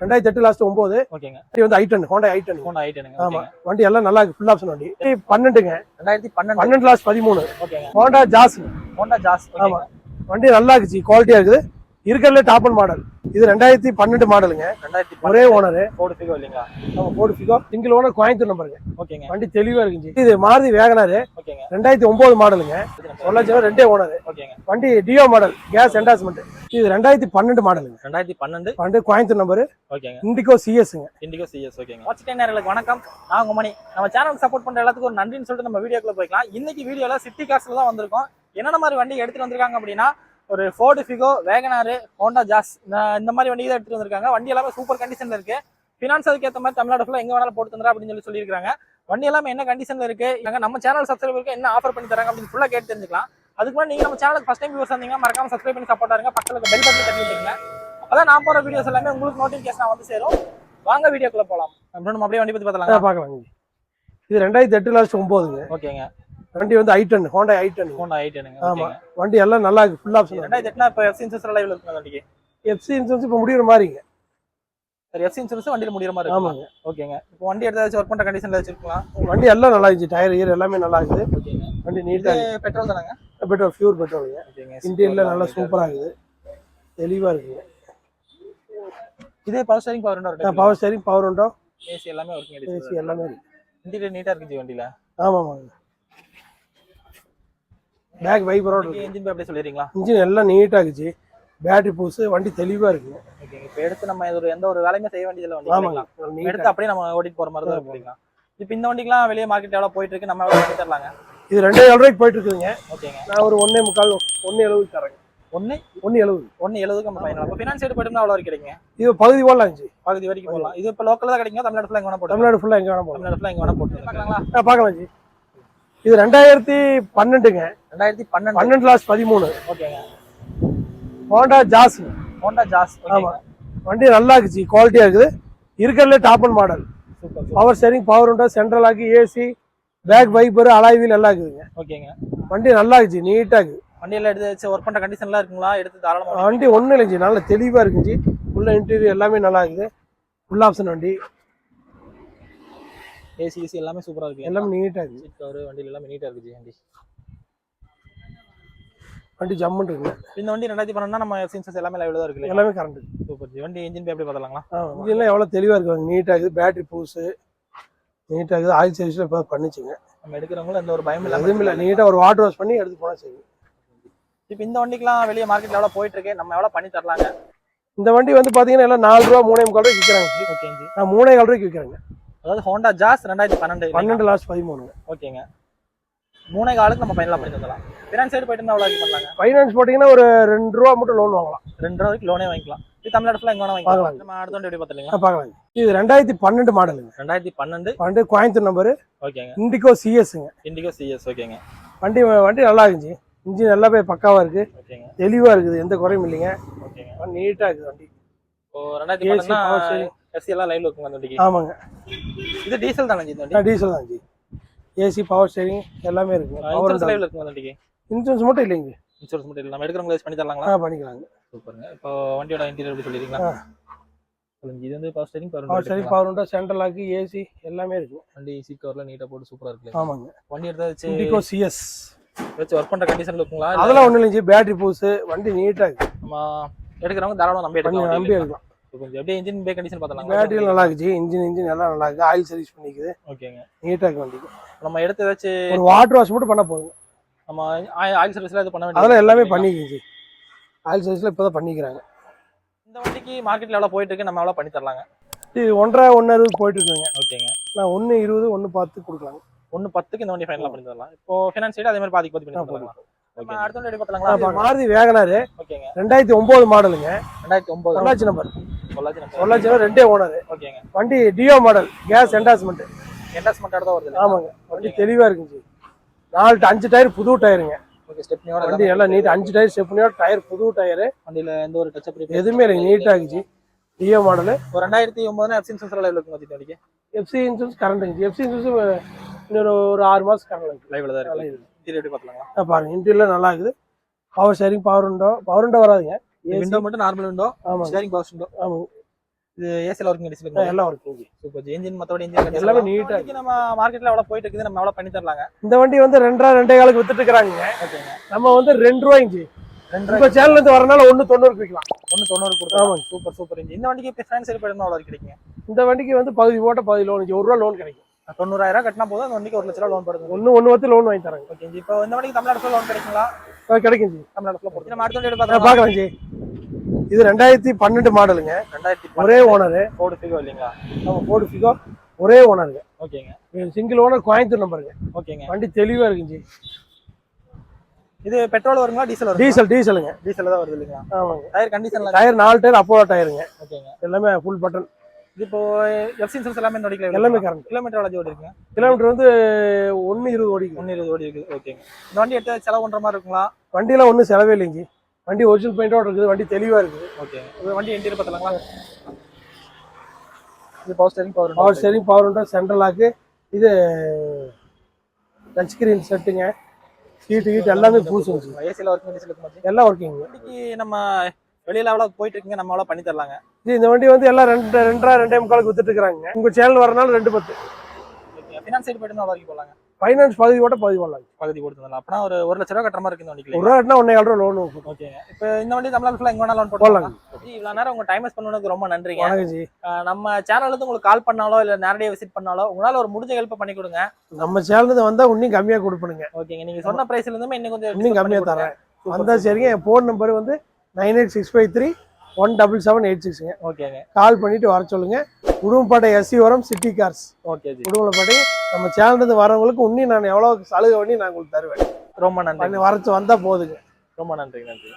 ரெண்டாயிரத்தி எட்டு லாஸ்ட் ஒன்பது. ஓகேங்க. வந்து ஐட்டன் ஹோண்டா ஐட்டன் ஹோண்டா ஐட்டனுங்க ஆமா. ஓகேங்க. வண்டி எல்லாம் நல்லா இருக்கு ஃபுல் ஆப்ஷன் வண்டி. பன்னெண்டுங்க. ரெண்டாயிரத்தி பன்னெண்டு. பன்னெண்டு லாஸ்ட் பதிமூணு. ஓகேங்க. ஹோண்டா ஜாஸ் ஹோண்டா ஜாஸ் ஆமா. வண்டி நல்லா இருக்குச்சு குவாலிட்டியா இருக்குது. இருக்கிறதுல டாப் அண்ட் மாடல் இது ரெண்டாயிரத்தி பன்னெண்டு மாடலுங்க ரெண்டாயிரத்தி ஒரே ஓனர் ஃபோர்டு ஃபிகோ இல்லைங்களா? நம்ம Ford Figo single owner Coimbatore நம்பருங்க ஓகேங்க. வண்டி தெளிவா இருக்குச்சு இது மாருதி வேகனாரு. ஓகேங்க. ரெண்டாயிரத்தி ஒன்பது மாடலுங்க சொல்லாச்சும் ரெண்டே ஓனர் ஓகேங்க. வண்டி டியோ மாடல் கேஸ் என்டாஸ்மெண்ட் இது ரெண்டாயிரத்தி பன்னெண்டு மாடலுங்க ரெண்டாயிரத்தி பன்னெண்டு. வண்டி கோயம்புத்தூர் நம்பரு ஓகேங்க. இண்டிகோ சிஎஸ்ங்க இண்டிகோ சிஎஸ் ஓகேங்க. வாட்ச் நேர்களுக்கு வணக்கம். நான் உங்க மணி. நம்ம சேனலுக்கு சப்போர்ட் பண்ற எல்லாத்துக்கும் ஒரு நன்றின்னு சொல்லிட்டு நம்ம வீடியோக்குள்ள போய்க்கலாம். இன்னைக்கு வீடியோல சிட்டி கார்ஸ்ல தான் வந்திருக்கோம். என்னென்ன மாதிரி வண்டி எடுத்துட்டு வந்திருக்காங்க அப்படின்னா ஒரு Ford Figo WagonR Honda Jazz இந்த- மாதிரி வண்டி தான் எடுத்துட்டு வந்திருக்காங்க. வண்டி எல்லாமே சூப்பர் கண்டிஷன்ல இருக்கு. ஃபினான்ஸ் அதுக்கேற்ற மாதிரி தமிழ்நாடு ஃபுல்லாக எங்க வேணாலும் போட்டு தந்துறா அப்படின்னு சொல்லி சொல்லியிருக்காங்க. வண்டி எல்லாமே என்ன கண்டிஷன்ல இருக்கு? எங்க நம்ம சேனல் சப்ஸ்கிரைபருக்கு என்ன ஆஃபர் பண்ணி தராங்க அப்படின்னு ஃபுல்லாக கேட்டு தெரிஞ்சுக்கலாம். அதுக்கு முன்னாடி நீங்க நம்ம சேனலுக்கு ஃபஸ்ட் டைம் வியூஸ் வந்தீங்க மறக்காம சப்ஸ்கிரைப் பண்ணி சப்போர்ட் இருங்க. பக்கத்துல பெல் பட்டன் தட்டி அப்பதான் நான் போற வீடியோஸ் எல்லாமே உங்களுக்கு நோட்டிஃபிகேஷன் வந்து சேரும். வாங்க வீடியோக்குள்ள போலாம். அப்புறம் நம்ம அப்படியே வண்டி பத்தி பார்த்தலாம் பார்க்கலாங்க இது ரெண்டாயிரத்தி எட்டு லாஸ்ட் ஒன்பதுங்க ஓகேங்க. வண்டி வந்து ஐட்டன் ஹோண்டா ஐட்டன் ஹோண்டா ஐட்டனுங்க ஆமா. ஓகேங்க. வண்டி எல்லாம் நல்லா இருக்கு ஃபுல் ஆப்ஷன் ரெண்டாயிரத்தி எட்டுனா இப்போ எஃப்சி இன்சூரன்ஸ் லைவ்ல இருக்குங்க வண்டிக்கு? எஃப்சி இன்சூரன்ஸ் இப்போ முடிகிற மாதிரிங்க. சரி எஃப்சி இன்சூரன்ஸ் வண்டியில முடிகிற மாதிரி இருக்கு ஆமாங்க. ஓகேங்க. இப்போ வண்டி எடுத்தாச்சும் ஒர்க் பண்ற கண்டிஷன்ல வச்சிருக்கலாம் வண்டி எல்லாம் நல்லா இருந்துச்சு டயர் கீர் எல்லாமே நல்லா இருக்குது. ஓகேங்க. வண்டி இது நீட்டா பெட்ரோல் தானங்க? பெட்ரோல் பியூர் பெட்ரோலுங்க ஓகேங்க இன்டீரியர்ல நல்லா சூப்பரா இருக்குது. தெளிவா இருக்குங்க. இதே power steering power window power steering power window? AC எல்லாமே ஒர்க்கிங் ஏசி எல்லாமே இருக்கு. இன்டீரியர் நீட்டா இருக்கு ஜி வண்டியில? ஆமாமாங்க. பேக் வைப்பரோட இருக்கு. இன்ஜின் அப்படியே சொல்லிடுறீங்களா? இன்ஜின் எல்லாம் நீட்டா இருக்குச்சு பேட்டரி பூசு வண்டி தெளிவா இருக்குங்க ஓகேங்க இப்போ எடுத்து நம்ம ஒரு எந்த ஒரு வேலையுமே செய்ய வேண்டியதில்லை வண்டி ஆமாங்க. இல்லைங்களா? நீட்டா எடுத்து அப்படியே நம்ம ஓட்டிட்டு போற மாதிரி தான் இருக்குங்களா இப்போ இந்த வண்டிக்கெல்லாம் வெளியே மார்க்கெட் எவ்வளோ போயிட்டு இருக்கு? நம்ம எவ்வளோ தரலாங்க? இது ரெண்டே ஏழு ரூபாய்க்கு போயிட்டு இருக்குதுங்க. ஓகேங்க நான் ஒரு ஒன்னே முக்கால் ஒன்னு எழுபது தரேங்க. ஒன்று ஒன்னு எழுபது. ஒன்று எழுபதுக்கு நம்ம ஃபைனல் அப்போ ஃபினான்ஸ் எடுத்து போயிட்டோம்னா அவ்வளோ கிடைக்குங்க? இது பகுதி போடலாம் இருந்துச்சு பகுதி வரைக்கும் போகலாம் இது இப்போ கிடைக்கும் தமிழ்நாடு ஃபுல்லாக எங்கே வேணா போட்டு தமிழ்நாடு ஃபுல்லா எங்க வேணா போகலாம் தமிழ்நாடு ஃபுல்லாக எங்கே வேணா போட்டு பார்க்கலாங்களா ஆ, பார்க்கலாம் ஜி. இது ரெண்டாயிரத்தி பன்னெண்டுங்க. ரெண்டாயிரத்தி பன்னெண்டு. பன்னெண்டு லாஸ்ட் பதிமூணு. ஓகேங்க ஹோண்டா ஜாஸ் ஹோண்டா ஜாஸ் ஆமா. வண்டி நல்லா இருக்குச்சு குவாலிட்டியா இருக்குது. இருக்கிறதுல top and model power steering power window central ஆக்கி AC back wiper alloy wheel எல்லாம் இருக்குதுங்க. ஓகேங்க வண்டி நல்லா இருக்குச்சு நீட்டா இருக்குது. வண்டியில எடுத்து ஒர்க் பண்ற கண்டிஷன்லாம் இருக்குங்களா? எடுத்து தாராளமா வண்டி ஒன்றும் இல்லைஞ்சி நல்லா தெளிவா இருக்குஞ்சி உள்ள இன்டீரியர் எல்லாமே நல்லா இருக்குது. ஃபுல் ஆப்ஷன் வண்டி. ஏசி ஏசி எல்லாமே சூப்பரா இருக்கு. எல்லாமே நீட்டா இருக்குது சீட் கவர் வண்டியில எல்லாமே நீட்டா இருக்கு வண்டி. வண்டி ஜம்முன்னு இருக்குங்க இந்த வண்டி ரெண்டாயிரத்தி பன்னெண்டா நம்ம சென்சஸ் எல்லாமே லைவ்ல தான் இருக்கு எல்லாமே கரண்ட் சூப்பர் ஜி. வண்டி இன்ஜின் எப்படி பார்த்தலாங்களா இன்ஜின்லாம் எவ்வளோ தெளிவா இருக்குங்க நீட்டா இருக்குது. பேட்டரி பூஸு நீட்டா இருக்குது. ஆயில் சர்வீஸ்ல இப்போ பண்ணிச்சுங்க. நம்ம எடுக்கிறவங்களும் எந்த ஒரு பயம் இல்லாம எதுவும் இல்லை. நீட்டாக ஒரு வாட்டர் வாஷ் பண்ணி எடுத்து போனால் சரி. இப்போ இந்த வண்டிக்கெல்லாம் வெளியே மார்க்கெட்ல எவ்வளவு போயிட்டு இருக்கு? நம்ம எவ்வளவு பண்ணி தரலாங்க? இந்த வண்டி வந்து பார்த்தீங்கன்னா எல்லாம் நாலு ரூபா மூணே முக்கால் ரூபாய்க்கு விற்கிறாங்க. ஓகே ஜி. நான் மூணே கால் ரூபாய்க்கு விற்கிறேங்க அதாவது ஹோண்டா ஜாஸ் ரெண்டாயிரத்தி பன்னெண்டு பன்னெண்டு லாஸ்ட் பதிமூணுங்க ஓகேங்க. மூணே காலுக்கு நம்ம ஃபைனலாக பண்ணி தரலாம் ஃபினான்ஸ் சைடு போயிட்டு எவ்வளோ இது பண்ணலாங்க? ஃபைனான்ஸ் போட்டிங்கன்னா ஒரு ரெண்டு ரூபா மட்டும் லோன் வாங்கலாம். ரெண்டு ரூபா வரைக்கும் லோனே வாங்கிக்கலாம். இது தமிழ்நாடு ஃபுல்லாக எங்க வாங்கிக்கலாம். நம்ம அடுத்த வண்டி எப்படி ஆ, பார்த்துலீங்களா பார்க்கலாம். இது ரெண்டாயிரத்தி பன்னெண்டு மாடலுங்க ரெண்டாயிரத்தி பன்னெண்டு. பன்னெண்டு கோயம்புத்தூர் நம்பரு ஓகேங்க. இண்டிகோ சிஎஸ்ங்க இண்டிகோ சிஎஸ் ஓகேங்க. வண்டி வண்டி நல்லா இருந்துச்சு இன்ஜின் எல்லாமே பக்காவா இருக்கு. ஓகேங்க. தெளிவா இருக்குது. எந்த குறையும் இல்லைங்க. ஓகேங்க. நீட்டா இருக்குது வண்டி. ரெண்டாயிரத்தி steering. எஸ்சி எல்லாம் லைவ்ல இருக்குங்க அந்த வண்டிக்கு ஆமாங்க. இது டீசல் தானே இந்த வண்டி? டீசல் தான் ஜி. ஏசி பவர் ஸ்டேரிங் எல்லாமே இருக்கு பவர் லைவ்ல இருக்குங்க அந்த வண்டிக்கு இன்சூரன்ஸ் மட்டும் இல்லைங்க. இன்சூரன்ஸ் மட்டும் இல்லை. நம்ம எடுக்கிறவங்க பண்ணி தரலாங்களா? பண்ணிக்கலாங்க. சூப்பருங்க. இப்போ வண்டியோட இன்டீரியர் எப்படி சொல்லிடுறீங்களா? இது வந்து power steering power steering power window central AC எல்லாமே இருக்கு வண்டி சீட் கவர்ல நீட்டா போட்டு சூப்பரா இருக்கு ஆமாங்க. வண்டி எடுத்தா வச்சு இண்டிகோ சிஎஸ் வச்சு ஒர்க் பண்ற கண்டிஷன்ல இருக்குங்களா? அதெல்லாம் ஒன்றும் இல்லைங்க பேட்டரி பூஸு வண்டி நீட்டா இருக்கு. நம்ம எடுக்கிறவங்க தாராளமா நம்பி எடுக்கலாம். நம்பி எடுக்கலாம். கொஞ்சம் அப்படியே இன்ஜின் பே கண்டிஷன் பார்த்தலாம் பேட்டரி நல்லா இருக்குச்சு இன்ஜின் இன்ஜின் எல்லாம் நல்லா இருக்கு ஆயில் சர்வீஸ் பண்ணிக்குது. ஓகேங்க. நீட்டா இருக்கு வண்டிக்கு நம்ம எடுத்து ஏதாச்சும் ஒரு வாட்டர் வாஷ் மட்டும் பண்ண போதும் நம்ம ஆயில் சர்வீஸ்ல இது பண்ண வேண்டியது அதெல்லாம் எல்லாமே? பண்ணிக்கிச்சு ஆயில் சர்வீஸ்ல இப்போதான் பண்ணிக்கிறாங்க. இந்த வண்டிக்கு மார்க்கெட்ல எவ்வளவு போயிட்டு இருக்கு? நம்ம எவ்வளவு பண்ணி தரலாங்க? இது ஒன்றரை ஒன்று அறுபது போயிட்டு இருக்குங்க ஓகேங்க. நான் ஒன்று இருபது ஒன்று பார்த்து கொடுக்கலாங்க. ஒன்னு பத்துக்கு இந்த வண்டி ஃபைனலா பண்ணி தரலாம். இப்போ ஃபினான்ஸ் சைடு அதே மாதிரி பாதிக்கு பாதி பண்ணி தரலாம் மாருதி வேகனாரு. ரெண்டாயிரத்தி ஒன்பது மாடலுங்க. ரெண்டாயிரத்தி ஒன்பது பொள்ளாச்சி நம்பர். பொள்ளாச்சி நம்பர். ரெண்டே ஓனர். ஓகேங்க. வண்டி deo model case endorsement endorsement தான் வருது ஆமாங்க. வண்டி தெளிவா இருக்குங்க. நாலு அஞ்சு டயர் புது டயருங்க. ஓகே ஸ்டெப்னியோட வண்டி எல்லாம் நீட் அஞ்சு டயர் ஸ்டெப்னியோட டயர் புது டயரு. வண்டியில எந்த ஒரு டச் அப் எதுவுமே இல்லை நீட்டா இருக்குச்சு டியோ மாடலு ஒரு ரெண்டாயிரத்தி ஒன்பதுனா எஃப்சின் சென்சர் லைவ்ல இருக்கும் இந்த வண்டிக்கு? FC insurance current FC insurance இன்னொரு ஒரு ஆறு மாசம் கரண்ட் லைவ்ல தான் இருக்கு. இன்டீரியர் எப்படி பாருங்க இன்டீரியர் நல்லா இருக்குது. Power steering power window power window வராதுங்க. விண்டோ மட்டும் நார்மல் விண்டோ ஆமாங்க. ஸ்டேரிங் பவர் விண்டோ ஆமாங்க. இது ஏசில ஒர்க்கிங் டிஸ்பிளே எல்லாம் ஒர்க்கிங் சூப்பர் இன்ஜின் மத்தோட இன்ஜின் எல்லாமே ஆ நம்ம மார்க்கெட்ல எவ்வளவு போயிட்டு இருக்குது. நம்ம எவ்வளவு பண்ணி தரலாங்க. இந்த வண்டி வந்து ரெண்டரை ரெண்டே காலுக்கு வித்துட்டு இருக்காங்க ஓகேங்க. நம்ம வந்து ரெண்டு ரூபாய்க்கு ரெண்டு உங்க சேனல்ல இருந்து வரனால ஒண்ணு தொண்ணூறுக்கு விற்கலாம் ஒன்னு தொண்ணூறு கொடுத்தா ஆமாங்க. சூப்பர் சூப்பர் இன்ஜின் இந்த வண்டிக்கு இப்போ ஃபைனான்சியல் போயிட்டு எவ்வளவு கிடைக்குங்க. இந்த வண்டிக்கு வந்து பகுதி போட்ட பகுதி லோன் ஒரு ரூபா லோன் கிடைக்கும். தொண்ணூறாயிரம் கட்டினா போதும். அந்த வண்டிக்கு ஒரு லட்ச ரூபா லோன் போடுது ஒண்ணு ஒண்ணு பத்து லோன் வாங்கி தராங்க ஓகே ஜி. இப்போ இந்த வண்டிக்கு தமிழ்நாடு லோன் கிடைக்குங்களா? கிடைக்கும் ஜி. தமிழ்நாடு போட்டு நம்ம அடுத்த வண்டி ஆ, பார்க்கலாம். பார்க்கலாம் ஜி. இது ரெண்டாயிரத்தி பன்னெண்டு மாடலுங்க. ரெண்டாயிரத்தி ஒரே ஓனரு ஃபோர்டு ஃபிகோ இல்லைங்களா? நம்ம போர்டு ஃபிகோ ஒரே ஓனருங்க ஓகேங்க சிங்கிள் ஓனர் கோயம்புத்தூர் நம்பருங்க ஓகேங்க வண்டி தெளிவா இருக்குங்க ஜி. இது பெட்ரோல் வருங்களா டீசல் வரும் டீசல் டீசலுங்க டீசல் தான் வருது இல்லைங்களா? ஆமாங்க. டயர் கண்டிஷன்ல டயர் நாலு டயர் அப்போலோ டயருங்க ஓகேங்க எல்லாமே ஃபுல் பட்டன் இப்போ எஃப்சி இன்சூரன்ஸ் எல்லாமே வண்டிக்கு எல்லாமே கரண்ட் கிலோமீட்டர் எவ்வளோ ஓடி இருக்குங்க கிலோமீட்டர் வந்து ஒன்று இருபது ஓடிக்கும் ஒன்று இருபது ஓடி இருக்குது. ஓகேங்க இந்த வண்டி எடுத்து செலவு பண்ற மாதிரி இருக்குங்களா? வண்டியெல்லாம் ஒன்றும் செலவே இல்லைங்க. வண்டி ஒரிஜினல் பெயிண்டோட இருக்குது. வண்டி தெளிவா இருக்குது. இது வண்டி இன்டீரியர் பார்த்தலாங்களா இது power steering power power steering power window central lock இது டச் ஸ்கிரீன் செட்டுங்க சீட்டு கீட்டு எல்லாமே பூசுங்க ஏசியில் ஒர்க்கிங் எல்லாம் ஒர்க்கிங்க வண்டிக்கு நம்ம வெளியில எவ்வளோ போயிட்டு இருக்குங்க நம்ம எவ்வளோ பண்ணி தரலாங்க? இந்த வண்டி வந்து எல்லாம் ரெண்டு ரெண்டரை ரெண்டே முக்காலுக்கு வித்துட்டு இருக்காங்க. உங்க சேனல் வரனால ரெண்டு பத்து. ஓகே ஃபினான்ஸ் சைடு போயிட்டு வரைக்கும் போகலாங்க ஃபைனான்ஸ் பகுதி ஓட்ட பகுதி பண்ணலாம் பகுதி கொடுத்துருந்தா அப்படின்னா ஒரு ஒரு லட்ச ரூபா கட்டுற மாதிரி இருக்கு இந்த வண்டிக்கு ஒரு ரூபா ஒன்னே ரூபா லோன் ஓகேங்க இப்போ இந்த வண்டி தமிழ்நாடு ஃபுல்லாக எங்க லோன் போடலாம் இவ்வளோ நேரம் உங்க டைம் ஸ்பெண்ட் பண்ணதுக்கு ரொம்ப நன்றிங்க. நம்ம சேனல்ல இருந்து உங்களுக்கு கால் பண்ணாலோ இல்ல நேரடியாக விசிட் பண்ணாலோ உங்களால ஒரு முடிஞ்ச ஹெல்ப் பண்ணி கொடுங்க. நம்ம சேனல் இருந்து வந்தா இன்னும் கம்மியா கொடுப்பணுங்க ஓகேங்க நீங்க சொன்ன பிரைஸ்ல இருந்துமே இன்னும் கொஞ்சம் இன்னும் discount கம்மியா பண்ணி தரேன். கொடுங்க. வந்தா சரிங்க என் ஃபோன் நம்பர் வந்து nine eight six five three one double seven eight சிக்ஸுங்க ஓகேங்க. கால் பண்ணிட்டு வர சொல்லுங்க. உடுமப்பாட்டை எஸ்சி வரம் சிட்டி கார்ஸ் ஓகே உடுமலைப்பாட்டை நம்ம சேனல் இருந்து வரவங்களுக்கு இன்னும் நான் எவ்வளவு சலுகை பண்ணி நான் உங்களுக்கு தருவேன். ரொம்ப நன்றி வரச்சு வந்தா போதுங்க. ரொம்ப நன்றி நன்றி